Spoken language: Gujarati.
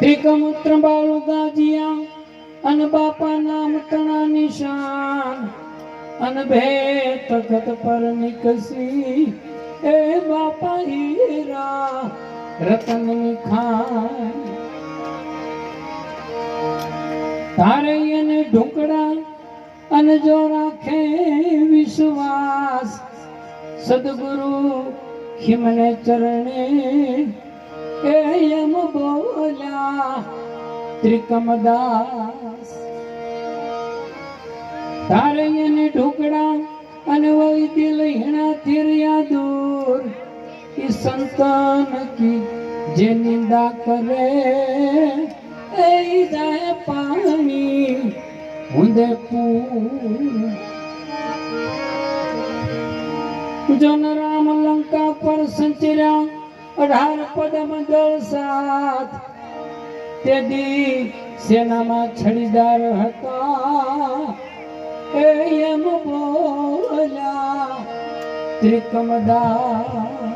ત્રિકમૂત્ર બાળુ ગાજિયા અન બાપા નામ તણા નિશાન. અન ભેત તખત પર નિકસી એ બાપા હીરા રતન ખાન તારે એને ઢોકળા અને જો રાખે વિશ્વાસ. સદગુરુ ખિમને ચરણે ત્રિકમદાસ. તારે એને ઢોકડા અને વૈદ્ય લહેણા થીર્યા દૂર. એ સંતાન કી જે નિંદા કરે, એ જાય પાણી ઉદયપુર જન રામ લંકા પર સંચર્યા અઢાર પદમ દળ સાથ તે દી સેનામાં છડીદાર હતા. એમ બોલ્યા ત્રિકમદાસ